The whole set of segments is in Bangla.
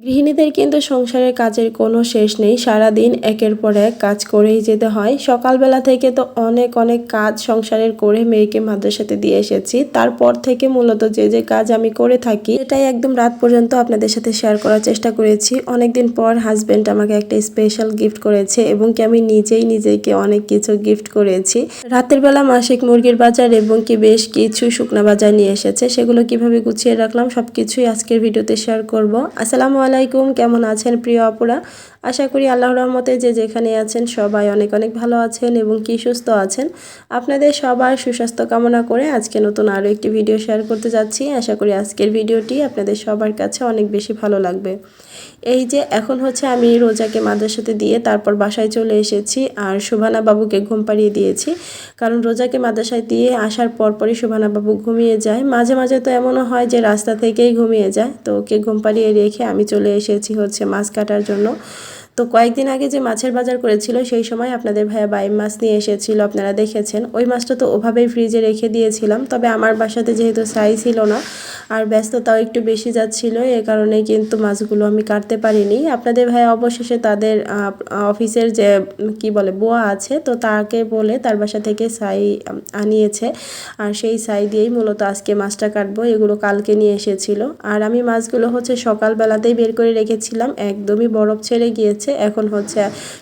গৃহিণীদের কিন্তু সংসারের কাজের কোনো শেষ নেই। সারাদিন একের পর এক কাজ করেই যেতে হয়। সকালবেলা থেকে তো অনেক অনেক কাজ সংসারের করে মেয়েকে মাদ্রাসাতে দিয়ে এসেছি। তারপর থেকে মূলত যে যে কাজ আমি করে থাকি এটাই একদম রাত পর্যন্ত আপনাদের সাথে শেয়ার করার চেষ্টা করেছি। অনেকদিন পর হাজবেন্ড আমাকে একটা স্পেশাল গিফট করেছে এবং কি আমি নিজেই নিজেকে অনেক কিছু গিফট করেছি। রাতের বেলা মাসিক মুরগির বাজার এবং কি বেশ কিছু শুকনা বাজার নিয়ে এসেছে। সেগুলো কীভাবে গুছিয়ে রাখলাম সবকিছুই আজকের ভিডিওতে শেয়ার করব। আসসালামু আলাইকুম কেমন আছেন প্রিয় আপুরা? আশা করি আল্লাহ রহমতে যে যেখানে আছেন সবাই অনেক অনেক ভালো আছেন এবং কি সুস্থ আছেন। আপনাদের সবার সুস্বাস্থ্য কামনা করে আজকে নতুন আরও একটি ভিডিও শেয়ার করতে যাচ্ছি। আশা করি আজকের ভিডিওটি আপনাদের সবার কাছে অনেক বেশি ভালো লাগবে। এই যে এখন হচ্ছে আমি রোজাকে মাদ্রাসাতে দিয়ে তারপর বাসায় চলে এসেছি আর শোভানা বাবুকে ঘুম পাড়িয়ে দিয়েছি। কারণ রোজাকে মাদ্রাসায় দিয়ে আসার পরপরই শোভানা বাবু ঘুমিয়ে যায়। মাঝে মাঝে তো এমনও হয় যে রাস্তা থেকেই ঘুমিয়ে যায়। তো ওকে ঘুম পাড়িয়ে রেখে আমি চলে এসেছি হচ্ছে মাছ কাটার জন্য। তো কয়েকদিন আগে যে মাছের বাজার করেছিল, সেই সময় আপনাদের ভাইয়া বাইম মাছ নিয়ে এসেছিল, আপনারা দেখেছেন। ওই মাছটা তো ওভাবেই ফ্রিজে রেখে দিয়েছিলাম, তবে আমার বাসাতে যেহেতু সাই ছিল না, আর ব্যস্ততাও একটু বেশি যাচ্ছিল, এ কারণে কিন্তু মাছগুলো আমি কাটতে পারিনি। আপনাদের ভাই অবশেষে তাদের অফিসের যে, কি বলে, বোয়া আছে, তো তাকে বলে তার বাসা থেকে সাই আনিয়েছে, আর সেই সাই দিয়েই মূলত আজকে মাছটা কাটবো, এগুলো কালকে নিয়ে এসেছিল। আর আমি মাছগুলো হচ্ছে সকালবেলাতেই বের করে রেখেছিলাম, একদমই বরফ ছেড়ে গিয়েছে এখন হচ্ছে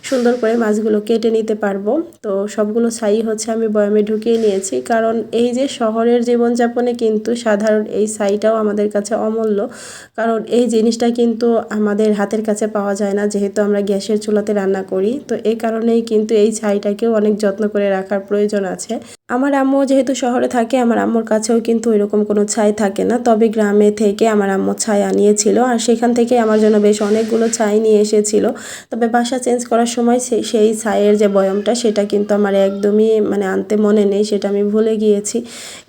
সুন্দর করে মাছগুলো কেটে নিতে পারব। তো সবগুলো ছাই হচ্ছে আমি বয়ামে ঢুকিয়ে নিয়েছি। কারণ এই যে শহরের জীবনযাপনে কিন্তু সাধারণ এই ছাইটাও আমাদের কাছে অমূল্য। কারণ এই জিনিসটা কিন্তু আমাদের হাতের কাছে পাওয়া যায় না, যেহেতু আমরা গ্যাসের চুলাতে রান্না করি। তো এই কারণেই কিন্তু এই ছাইটাকেও অনেক যত্ন করে রাখার প্রয়োজন আছে। আমার আম্মু যেহেতু শহরে থাকে, আমার আম্মুর কাছেও কিন্তু এরকম কোনো ছাই থাকে না। তবে গ্রামে থেকে আমার আম্মু ছাই আনিয়েছিল আর সেখান থেকে আমার জন্য বেশ অনেকগুলো ছাই নিয়ে এসেছিল। তবে বাসা চেঞ্জ করার সময় সেই ছাইয়ের যে বয়মটা, সেটা কিন্তু আমার একদমই মানে আনতে মনে নেই, সেটা আমি ভুলে গিয়েছি।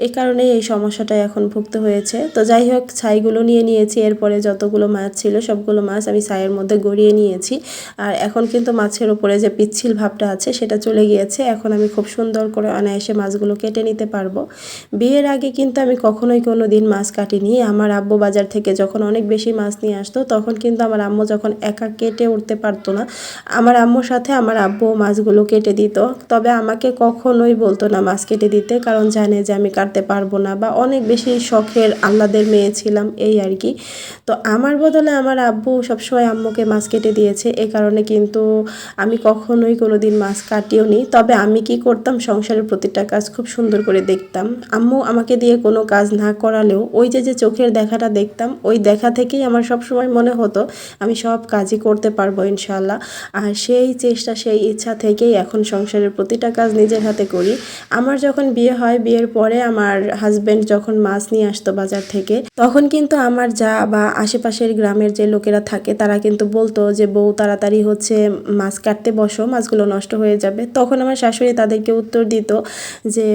এই কারণেই এই সমস্যাটা এখন ভুগতে হয়েছে। তো যাই হোক, ছাইগুলো নিয়ে নিয়েছি। এরপরে যতগুলো মাছ ছিল, সবগুলো মাছ আমি ছাইয়ের মধ্যে গড়িয়ে নিয়েছি। আর এখন কিন্তু মাছের উপরে যে পিচ্ছিল ভাবটা আছে, সেটা চলে গিয়েছে। এখন আমি খুব সুন্দর করে অনায়াসে মাছগুলো কেটে নিতে পারব। বিয়ের আগে কিন্তু আমি কখনোই কোনো দিন মাছ কাটিনি। আমার আব্বু বাজার থেকে যখন অনেক বেশি মাছ নিয়ে আসতো, তখন কিন্তু আমার আম্মু যখন একা কেটে উঠতে পারতো না, আমার আম্মুর সাথে আমার আব্বু মাছগুলো কেটে দিত। তবে আমাকে কখনোই বলতো না মাছ কেটে দিতে, কারণ জানে যে আমি কাটতে পারব না বা অনেক বেশি শখের আহ্লাদের মেয়ে ছিলাম এই আর কি। তো আমার বদলে আমার আব্বু সবসময় আম্মুকে মাছ কেটে দিয়েছে। এ কারণে কিন্তু আমি কখনোই কোনো দিন মাছ কাটিও নি তবে আমি কি করতাম, সংসারের প্রতিটা কাজ খুব সুন্দর করে দেখতাম। আম্মু আমাকে দিয়ে কোনো কাজ না করালেও ওই যে যে চোখের দেখাটা দেখতাম, ওই দেখা থেকেই আমার সব সময় মনে হতো, আমি সব কাজই করতে পারব ইনশাল্লাহ আর সেই চেষ্টা, সেই ইচ্ছা থেকেই এখন সংসারের প্রতিটা কাজ নিজের হাতে করি। আমার যখন বিয়ে হয়, বিয়ের পরে আমার হাজব্যান্ড যখন মাছ নিয়ে আসতো বাজার থেকে, তখন কিন্তু আমার যা বা আশেপাশের গ্রামের যে লোকেরা থাকে, তারা কিন্তু বলতো যে, বউ, তাড়াতাড়ি হচ্ছে মাছ কাটতে বসো, মাছগুলো নষ্ট হয়ে যাবে। তখন আমার শাশুড়ি তাদেরকে উত্তর দিত যে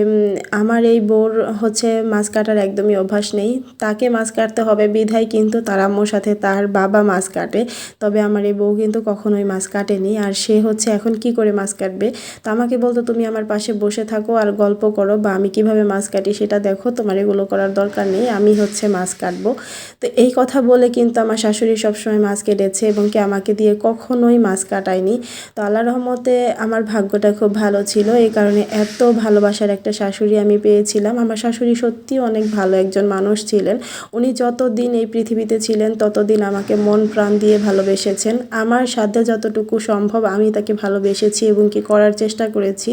আমার এই বউর হচ্ছে মাছ কাটার একদমই অভ্যাস নেই। তাকে মাছ কাটতে হবে বিধায় কিন্তু তার আম্মুর সাথে তার বাবা মাছ কাটে। তবে আমার এই বউ কিন্তু কখনোই মাছ কাটেনি। আর সে হচ্ছে এখন কি করে মাছ কাটবে? তো আমাকে বলতো, তুমি আমার পাশে বসে থাকো আর গল্প করো বা আমি কীভাবে মাছ কাটি সেটা দেখো। তোমার এগুলো করার দরকার নেই, আমি হচ্ছে মাছ কাটবো। তো এই কথা বলে কিন্তু আমার শাশুড়ি সবসময় মাছ কেটেছে এবং কি আমাকে দিয়ে কখনোই মাছ কাটায়নি। তো আল্লাহ রহমতে আমার ভাগ্যটা খুব ভালো ছিল। এই কারণে এত ভালোবাসার একটা শাশুড়ি আমি পেয়েছিলাম। আমার শাশুড়ি সত্যি অনেক ভালো একজন মানুষ ছিলেন। উনি যতদিন এই পৃথিবীতে ছিলেন, ততদিন আমাকে মন প্রাণ দিয়ে ভালোবেসেছেন। আমার সাধ্যে যতটুকু সম্ভব আমি তাকে ভালোবেসেছি এবং কি করার চেষ্টা করেছি।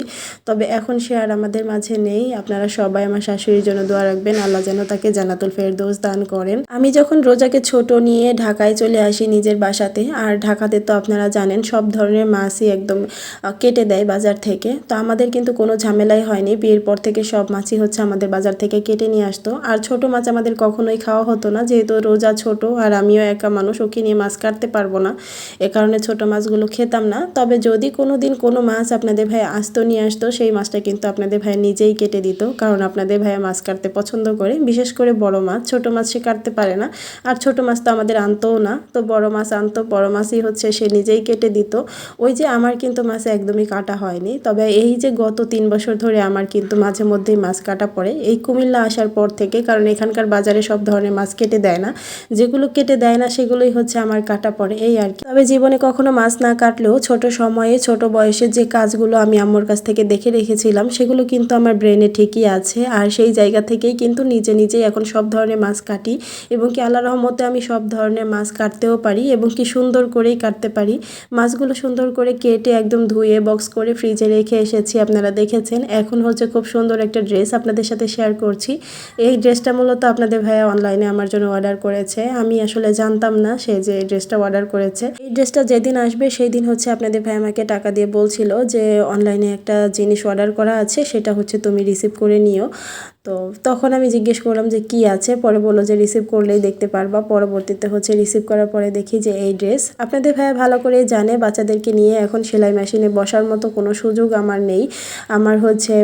তবে এখন সে আর আমাদের মাঝে নেই। আপনারা সবাই আমার শাশুড়ির জন্য দোয়া রাখবেন। আল্লাহ যেন তাকে জানাতুল ফেরদৌস দান করেন। আমি যখন রোজাকে ছোট নিয়ে ঢাকায় চলে আসি নিজের বাসাতে, আর ঢাকাতে তো আপনারা জানেন, সব ধরনের মাছই একদম কেটে দেয় বাজার থেকে। তো আমাদের কিন্তু কোনো ঝামেলাই হয়নি। বিয়ের পর থেকে সব মাছই হচ্ছে আমাদের বাজার থেকে কেটে নিয়ে আসতো। আর ছোট মাছ আমাদের কখনোই খাওয়া হতো না, যেহেতু রোজা ছোট আর আমিও একা মানুষ, ওকে নিয়ে মাছ কাটতে পারব না। এ কারণে ছোট মাছগুলো খেতাম না। তবে যদি কোনো দিন কোনো মাছ আপনাদের ভাই আসতো নিয়ে আসতো, সেই মাছটা কিন্তু আপনাদের ভাই নিজেই কেটে দিত, কারণ আপনাদের ভাইয়া মাছ কাটতে পছন্দ করে। বিশেষ করে বড় মাছ, ছোট মাছ সে কাটতে পারে না। আর ছোট মাছ তো আমাদের আনতোও না, তো বড় মাছ আনতো, বড় মাছই হচ্ছে সে নিজেই কেটে দিত। ওই যে আমার কিন্তু মাছ একদমই কাটা হয়নি। তবে এই যে গত তিন বছর ধরে আমার কিন্তু মাঝে মধ্যেই মাছ কাটা পড়ে। এই কুমিল্লা আসার পর থেকে, কারণ এখানকার বাজারে সব ধরনের মাছ কেটে দেয় না, যেগুলো কেটে দেয় না সেগুলোই হচ্ছে আমার কাটা পড়ে, এই আর কি। তবে জীবনে কখনো মাছ না কাটলেও ছোট সময়ে, ছোট বয়সে যে কাজগুলো আমি আম্মুর কাছ থেকে দেখে রেখেছিলাম, সেগুলো কিন্তু আমার ব্রেনে ঠিকই আছে। আর সেই জায়গা থেকেই কিন্তু নিজে নিজেই এখন সব ধরনের মাছ কাটি এবং কি আল্লাহ রহমতে আমি সব ধরনের মাছ কাটতেও পারি এবং কি সুন্দর করেই কাটতে পারি। মাছগুলো সুন্দর করে কেটে একদম ধুয়ে বক্স করে ফ্রিজে রেখে এসেছি, আপনারা দেখেছেন। এখন হচ্ছে খুব সুন্দর একটা ড্রেস আপনাদের সাথে শেয়ার করছি। এই ড্রেসটা মূলত আপনাদের ভাইয়া অনলাইনে আমার জন্য অর্ডার করেছে। আমি আসলে জানতাম না সে যে এই ড্রেসটা অর্ডার করেছে। এই ড্রেসটা যেদিন আসবে সেই দিন হচ্ছে আপনাদের ভাই আমাকে টাকা দিয়ে বলছিল যে অনলাইনে একটা জিনিস অর্ডার করা আছে, সেটা হচ্ছে তুমি রিসিভ করে নিও। তো তখন আমি জিজ্ঞেস করলাম যে কি আছে? পরে বলল যে রিসিভ করলেই দেখতে পারবা। পরবর্তীতে হচ্ছে রিসিভ করার পরে দেখি যে এই ড্রেস আপনাদের ভাইয়া ভালো করে জানে, বাচ্চাদেরকে নিয়ে এখন সেলাই মেশিনে বসার মতো কোনো সুযোগ আমার নেই। আমার হচ্ছে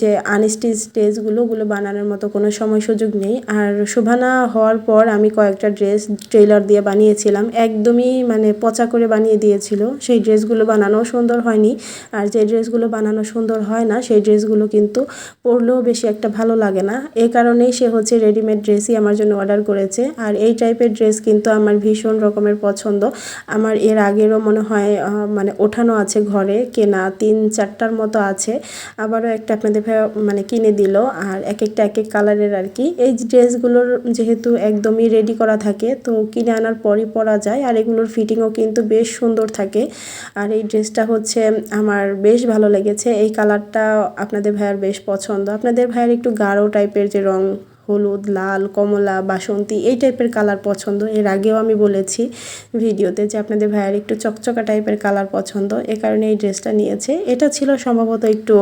যে আনস্টিচ ড্রেসগুলো ওগুলো বানানোর মতো কোনো সময় সুযোগ নেই। আর শোভানা হওয়ার পর আমি কয়েকটা ড্রেস ট্রেলার দিয়ে বানিয়েছিলাম। একদমই মানে পচা করে বানিয়ে দিয়েছিল। সেই ড্রেসগুলো বানানো সুন্দর হয়নি। আর যে ড্রেসগুলো বানানো সুন্দর হয় না, সেই ড্রেসগুলো কিন্তু পরলেও বেশি একটা ভালো লাগে না। এই কারণেই সে হচ্ছে রেডিমেড ড্রেসই আমার জন্য অর্ডার করেছে। আর এই টাইপের ড্রেস কিন্তু আমার ভীষণ রকমের পছন্দ। আমার এর আগেরও মনে হয় মানে ওঠানো আছে ঘরে, কেনা তিন চারটার মতো আছে। আবারও একটা আপনাদের ভাই মানে কিনে দিল। আর এক একটা এক এক কালারের আর কি। এই ড্রেসগুলোর যেহেতু একদমই রেডি করা থাকে, তো কিনে আনার পরই পরা যায়। আর এগুলোর ফিটিংও কিন্তু বেশ সুন্দর থাকে। আর এই ড্রেসটা হচ্ছে আমার বেশ ভালো লেগেছে। এই কালারটা আপনাদের ভাইয়ার বেশ পছন্দ। আপনাদের ভাইয়ার একটু গাঢ় টাইপের যে রং, হলুদ, লাল, কমলা, বাসন্তী, এই টাইপের কালার পছন্দ। এর আগেও আমি বলেছি ভিডিওতে যে আপনাদের ভাইয়ার একটু চকচকা টাইপের কালার পছন্দ। এ কারণে এই ড্রেসটা নিয়েছে। এটা ছিল সম্ভবত একটু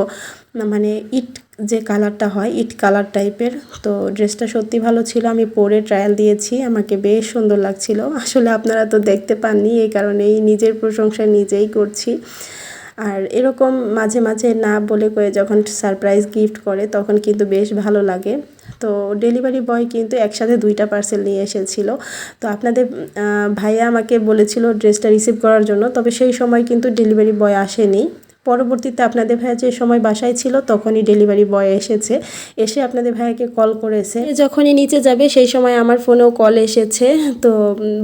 মানে ইট যে কালারটা হয়, ইট কালার টাইপের তো ড্রেসটা সত্যি ভালো ছিল। আমি পরে ট্রায়াল দিয়েছি। আমাকে বেশ সুন্দর লাগছিল। আসলে আপনারা তো দেখতে পাননি। এই কারণেই নিজের প্রশংসা নিজেই করছি। আর এরকম মাঝে মাঝে না বলে করে যখন সারপ্রাইজ গিফট করে, তখন কিন্তু বেশ ভালো লাগে। তো ডেলিভারি বয় কিন্তু একসাথে দুইটা পার্সেল নিয়ে এসেছিল। তো আপনাদের ভাইয়া আমাকে বলেছিল ড্রেসটা রিসিভ করার জন্য, তবে সেই সময় কিন্তু ডেলিভারি বয় আসেনি। পরবর্তীতে আপনাদের ভাইয়া যে সময় বাসায় ছিল, তখনই ডেলিভারি বয় এসেছে। এসে আপনাদের ভাইয়াকে কল করেছে। যখনই নিচে যাবে, সেই সময় আমার ফোনেও কল এসেছে। তো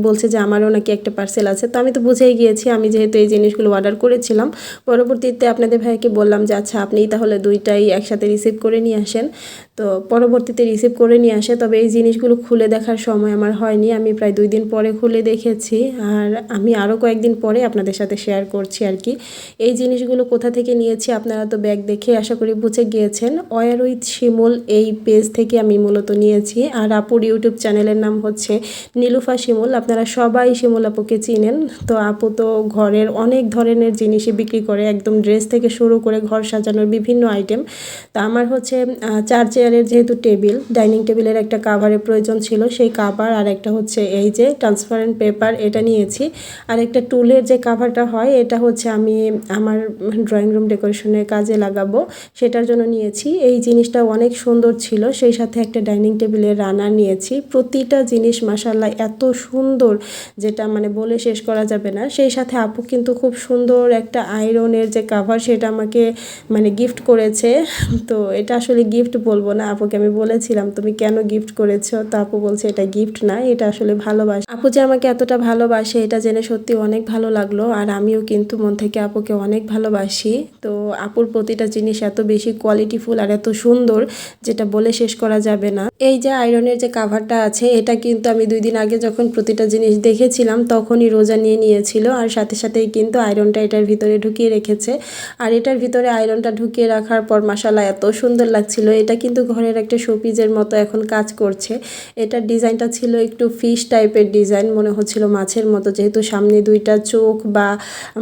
বলছে যে আমারও নাকি একটা পার্সেল আছে। তো আমি তো বুঝেই গিয়েছি, আমি যেহেতু এই জিনিসগুলো অর্ডার করেছিলাম। পরবর্তীতে আপনাদের ভাইয়াকে বললাম যে আচ্ছা আপনি তাহলে দুইটাই একসাথে রিসিভ করে নিয়ে আসেন। তো পরবর্তীতে রিসিভ করে নিয়ে আসে। তবে এই জিনিসগুলো খুলে দেখার সময় আমার হয়নি। আমি প্রায় দুই দিন পরে খুলে দেখেছি। আর আমি আরও কয়েকদিন পরে আপনাদের সাথে শেয়ার করছি আর কি। এই জিনিসগুলো কোথা থেকে নিয়েছি আপনারা তো ব্যাগ দেখে আশা করি বুঝে গিয়েছেন। অয়ার উইথ শিমুল এই পেজ থেকে আমি মূলত নিয়েছি। আর আপুর ইউটিউব চ্যানেলের নাম হচ্ছে নীলুফা শিমুল। আপনারা সবাই শিমুল আপুকে চিনেন। তো আপু তো ঘরের অনেক ধরনের জিনিসই বিক্রি করে, একদম ড্রেস থেকে শুরু করে ঘর সাজানোর বিভিন্ন আইটেম। তা আমার হচ্ছে চার চেয়ারের যেহেতু টেবিল, ডাইনিং টেবিলের একটা কাভারের প্রয়োজন ছিল, সেই কাভার আর একটা হচ্ছে এই যে ট্রান্সপারেন্ট পেপার এটা নিয়েছি। আর একটা টুলের যে কাভারটা হয়, এটা হচ্ছে আমি আমার ড্রয়িং রুম ডেকোরেশনের কাজে লাগাবো। সেটার জন্য নিয়েছি। এই জিনিসটা অনেক সুন্দর ছিল। সেই সাথে একটা ডাইনিং টেবিলের রানার নিয়েছি। প্রতিটা জিনিস মাসাল্লাহ এত সুন্দর যেটা মানে বলে শেষ করা যাবে না। সেই সাথে আপু কিন্তু খুব সুন্দর একটা আয়রনের যে কাভার সেটা আমাকে মানে গিফট করেছে। তো এটা আসলে গিফট বলব না। আপুকে আমি বলেছিলাম, তুমি কেন গিফট করেছ? তো আপু বলছে, এটা গিফট না, এটা আসলে ভালোবাসে। আপু যে আমাকে এতটা ভালোবাসে, এটা জেনে সত্যি অনেক ভালো লাগল। আর আমিও কিন্তু মন থেকে আপুকে অনেক ভালোবাসি। তো আপুর প্রতিটা জিনিস এত বেশি কোয়ালিটিফুল আর এত সুন্দর যেটা বলে শেষ করা যাবে না। এই যে আয়রনের যে কাভারটা আছে, এটা কিন্তু আমি দুই দিন আগে যখন প্রতিটা জিনিস দেখেছিলাম, তখনই রোজা নিয়ে নিয়েছিল আর সাথে সাথেই কিন্তু আয়রনটা এটার ভিতরে ঢুকিয়ে রেখেছে। আর এটার ভিতরে আয়রনটা ঢুকিয়ে রাখার পর মশালা এত সুন্দর লাগছিল। এটা কিন্তু ঘরের একটা শোপিজের মতো এখন কাজ করছে। এটার ডিজাইনটা ছিল একটু ফিশ টাইপের ডিজাইন, মনে হচ্ছিল মাছের মতো। যেহেতু সামনে দুইটা চোখ বা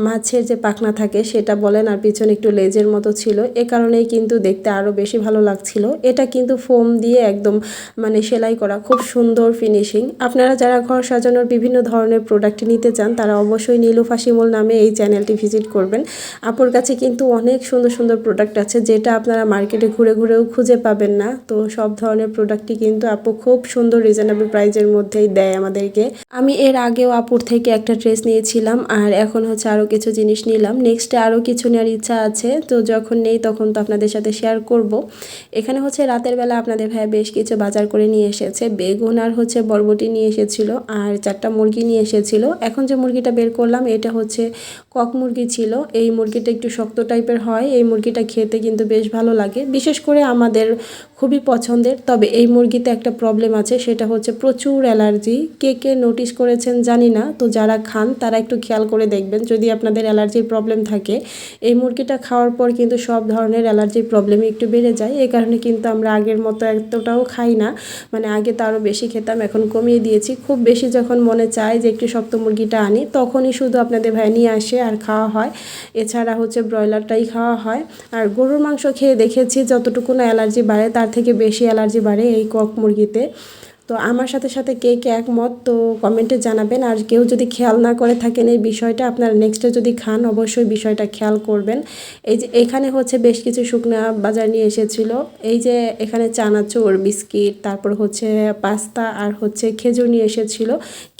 মাছের যে পাখনা থাকে, সেটা বলে বলেন, আর পিছনে একটু লেজের মতো ছিল। এ কারণেই কিন্তু দেখতে আরও বেশি ভালো লাগছিল। এটা কিন্তু ফোম দিয়ে একদম মানে সেলাই করা খুব সুন্দর ফিনিশিং আপনারা যারা ঘর সাজানোর বিভিন্ন ধরনের প্রোডাক্ট নিতে চান, তারা অবশ্যই নীলুফা শিমুল নামে এই চ্যানেলটি ভিজিট করবেন। আপুর কাছে কিন্তু অনেক সুন্দর সুন্দর প্রোডাক্ট আছে, যেটা আপনারা মার্কেটে ঘুরে ঘুরেও খুঁজে পাবেন না। তো সব ধরনের প্রোডাক্টই কিন্তু আপু খুব সুন্দর রিজনেবল প্রাইজের মধ্যেই দেয় আমাদেরকে। আমি এর আগেও আপুর থেকে একটা ড্রেস নিয়েছিলাম, আর এখন হচ্ছে আরও কিছু জিনিস নিলাম। নেক্সটে আরও কিছু নেওয়ার ইচ্ছা আছে, তো যখন নেই তখন তো আপনাদের সাথে শেয়ার করব। এখানে হচ্ছে রাতের বেলা আপনাদের ভাই বেশ কিছু বাজার করে নিয়ে এসেছে। বেগুন আর হচ্ছে বরবটি নিয়ে এসেছিল আর চারটা মুরগি নিয়ে এসেছিল। এখন যে মুরগিটা বের করলাম, এটা হচ্ছে কক মুরগি ছিল। এই মুরগিটা একটু শক্ত টাইপের হয়, এই মুরগিটা খেতে কিন্তু বেশ ভালো লাগে। বিশেষ করে আমাদের খুবই পছন্দের, তবে এই মুরগিতে একটা প্রবলেম আছে, সেটা হচ্ছে প্রচুর অ্যালার্জি। কে কে নোটিস করেছেন জানি না, তো যারা খান তারা একটু খেয়াল করে দেখবেন। যদি আপনাদের অ্যালার্জির প্রবলেম থাকে এই মুরগিটা খাওয়ার পর কিন্তু সব ধরনের অ্যালার্জির প্রবলেম একটু বেড়ে যায়। এই কারণে কিন্তু আমরা আগের মতো এতটাও খাই না। মানে আগে তো আরও বেশি খেতাম, এখন কমিয়ে দিয়েছি। খুব বেশি যখন মনে চায় যে একটু শক্ত মুরগিটা আনি, তখনই শুধু আপনাদের ভাই নিয়ে আসে আর খাওয়া হয়। এছাড়া হচ্ছে ব্রয়লারটাই খাওয়া হয়। আর গরুর মাংস খেয়ে দেখেছি যতটুকু না অ্যালার্জি বাড়ে, তার থেকে বেশি অ্যালার্জি বাড়ে এই কক মুরগিতে। তো আমার সাথে সাথে কে কে একমত, তো কমেন্টে জানাবেন। আর কেউ যদি খেয়াল না করে থাকেন এই বিষয়টা, আপনারা নেক্সটে যদি খান, অবশ্যই বিষয়টা খেয়াল করবেন। এই যে এখানে হচ্ছে বেশ কিছু শুকনা বাজার নিয়ে এসেছিল। এই যে এখানে চানাচুর বিস্কিট, তারপর হচ্ছে পাস্তা আর হচ্ছে খেজুর নিয়ে এসেছিল।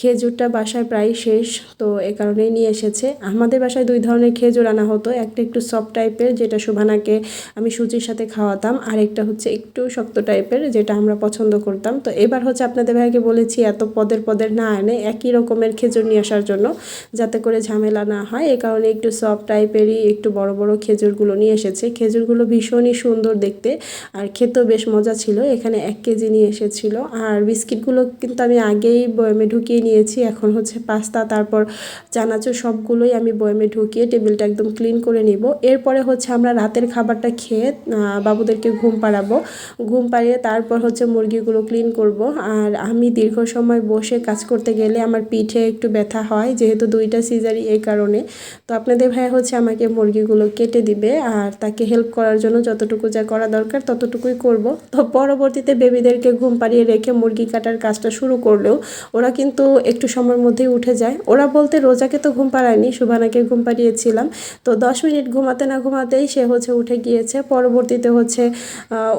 খেজুরটা বাসায় প্রায় শেষ, তো এ কারণেই নিয়ে এসেছে। আমাদের বাসায় দুই ধরনের খেজুর আনা হতো। একটা একটু সফট টাইপের যেটা শোভানাকে আমি সুজির সাথে খাওয়াতাম। আর একটা হচ্ছে একটু শক্ত টাইপের যেটা আমরা পছন্দ করতাম। তো এবার হচ্ছে আপনাদের ভাইকে বলেছি, এত পদের পদের না এনে একই রকমের খেজুর নিয়ে আসার জন্য যাতে করে ঝামেলা না হয়। এ কারণে একটু সফট টাইপেরই একটু বড় বড় খেজুরগুলো নিয়ে এসেছে। খেজুরগুলো ভীষণই সুন্দর দেখতে আর খেতেও বেশ মজা ছিল। এখানে এক কেজি নিয়ে এসেছিল। আর বিস্কিটগুলো কিন্তু আমি আগেই বয়মে ঢুকিয়ে নিয়েছি। এখন হচ্ছে পাস্তা, তারপর চানাচুর সবগুলোই আমি বয়মে ঢুকিয়ে টেবিলটা একদম ক্লিন করে নিব। এরপরে হচ্ছে আমরা রাতের খাবারটা খেয়ে বাবুদেরকে ঘুম পাড়াবো। ঘুম পাড়িয়ে তারপর হচ্ছে মুরগিগুলো ক্লিন করব। আর আমি দীর্ঘ সময় বসে কাজ করতে গেলে আমার পিঠে একটু ব্যথা হয়, যেহেতু দুইটা সিজারি এই কারণে। তো আপনাদের ভাই হচ্ছে আমাকে মুরগিগুলো কেটে দিবে আর তাকে হেল্প করার জন্য যতটুকু যা করা দরকার ততটুকুই করব। তো পরবর্তীতে বেবিদেরকে ঘুম পাড়িয়ে রেখে মুরগি কাটার কাজটা শুরু করলেও ওরা কিন্তু একটু সময়ের মধ্যেই উঠে যায়। ওরা বলতে রোজাকে তো ঘুম পাড়ায়নি, সুবানাকে ঘুম পাড়িয়েছিলাম। তো দশ মিনিট ঘুমাতে না ঘুমাতেই সে হচ্ছে উঠে গিয়েছে। পরবর্তীতে হচ্ছে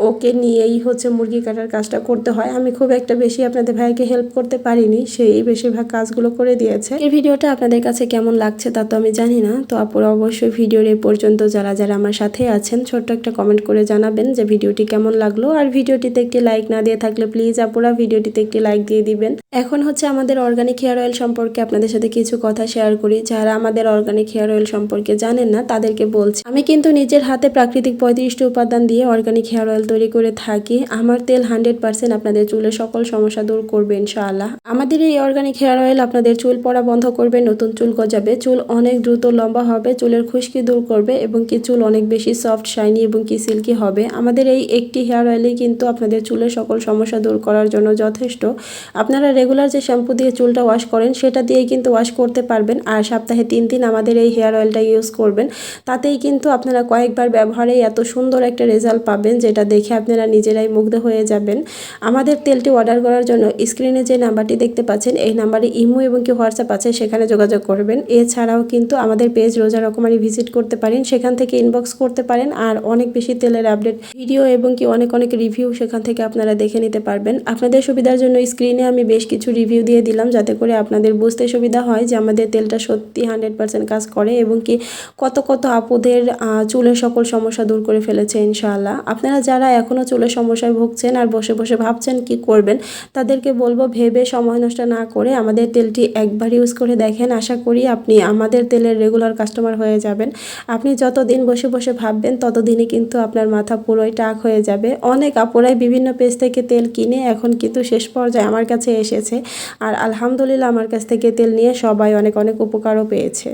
ওকে নিয়েই হচ্ছে মুরগি কাটার কাজটা করতে হয়। আমি খুব একটা বেশি আপনাদের ভাইকে হেল্প করতে পারিনি, সেই বেশিরভাগ কাজগুলো করে দিয়েছে। এই ভিডিওটা আপনাদের কাছে কেমন লাগছে তা তো আমি জানি না, তো আপুরা অবশ্যই ভিডিওর এ পর্যন্ত যারা যারা আমার সাথে আছেন, ছোট্ট একটা কমেন্ট করে জানাবেন যে ভিডিওটি কেমন লাগল। আর ভিডিওটিতে একটি লাইক না দিয়ে থাকলে প্লিজ আপুরা ভিডিওটিতে একটি লাইক দিয়ে দিবেন। এখন হচ্ছে আমাদের অর্গানিক হেয়ার অয়েল সম্পর্কে আপনাদের সাথে কিছু কথা শেয়ার করি। যারা আমাদের অর্গানিক হেয়ার অয়েল সম্পর্কে জানেন না, তাদেরকে বলছি। আমি কিন্তু নিজের হাতে প্রাকৃতিক পঁয়ত্রিশটি উপাদান দিয়ে অর্গানিক হেয়ার অয়েল তৈরি করে থাকি। আমার তেল হান্ড্রেড পার্সেন্ট আপনাদের চুলের সকল সমস্যা দূর করবে, ইনশাআল্লাহ। আমাদের এই অর্গানিক হেয়ার অয়েল আপনাদের চুল পড়া বন্ধ করবে, নতুন চুল গজাবে। চুল অনেক দ্রুত লম্বা হবে, চুলের খুশকি দূর করবে এবং কি চুল অনেক বেশি সফট শাইনি এবং কি সিল্কি হবে। আমাদের এই একটি হেয়ার অয়েলই কিন্তু আপনাদের চুলের সকল সমস্যা দূর করার জন্য যথেষ্ট। আপনারা রেগুলার যে শ্যাম্পু দিয়ে চুলটা ওয়াশ করেন, সেটা দিয়েই কিন্তু ওয়াশ করতে পারবেন। আর সপ্তাহে তিন দিন আমাদের এই হেয়ার অয়েলটা ইউজ করবেন। তাতেই কিন্তু আপনারা কয়েকবার ব্যবহারেই এত সুন্দর একটা রেজাল্ট পাবেন, যেটা দেখে আপনারা নিজেরাই মুগ্ধ হয়ে যাবেন। আমাদের তেলটি অর্ডার করার জন্য স্ক্রিনে যে নাম্বারটি দেখতে পাচ্ছেন, এই নাম্বারে ইমো এবং কি হোয়াটসঅ্যাপ আছে, সেখানে যোগাযোগ করবেন। এছাড়াও কিন্তু আমাদের পেজ রোজা রকমারি ভিজিট করতে পারেন, সেখান থেকে ইনবক্স করতে পারেন। আর অনেক বেশি তেলের আপডেট ভিডিও এবং কি অনেক অনেক রিভিউ সেখান থেকে আপনারা দেখে নিতে পারবেন। আপনাদের সুবিধার জন্য স্ক্রিনে আমি বেশ কিছু রিভিউ দিয়ে দিলাম যাতে করে আপনাদের বুঝতে সুবিধা হয় যে আমাদের তেলটা সত্যি হান্ড্রেড পার্সেন্ট কাজ করে এবং কি কত কত আপুদের চুলের সকল সমস্যা দূর করে ফেলেছে ইনশাআল্লাহ। আপনারা যারা এখনও চুলের সমস্যায় ভুগছেন আর বসে বসে ভাবছেন কি করবেন, তাদেরকে বলব ভেবে সময় নষ্ট না করে আমাদের তেলটি একবার ইউজ করে দেখেন। আশা করি আপনি আমাদের তেলের রেগুলার কাস্টমার হয়ে যাবেন। আপনি যতদিন বসে বসে ভাববেন, ততদিনই কিন্তু আপনার মাথা পুরোই টাক হয়ে যাবে। অনেক আপুরাই বিভিন্ন পেজ থেকে তেল কিনে এখন কিন্তু শেষ পর্যায়ে আমার কাছে এসেছে আর আলহামদুলিল্লাহ আমার কাছ থেকে তেল নিয়ে সবাই অনেক অনেক উপকারও পেয়েছে।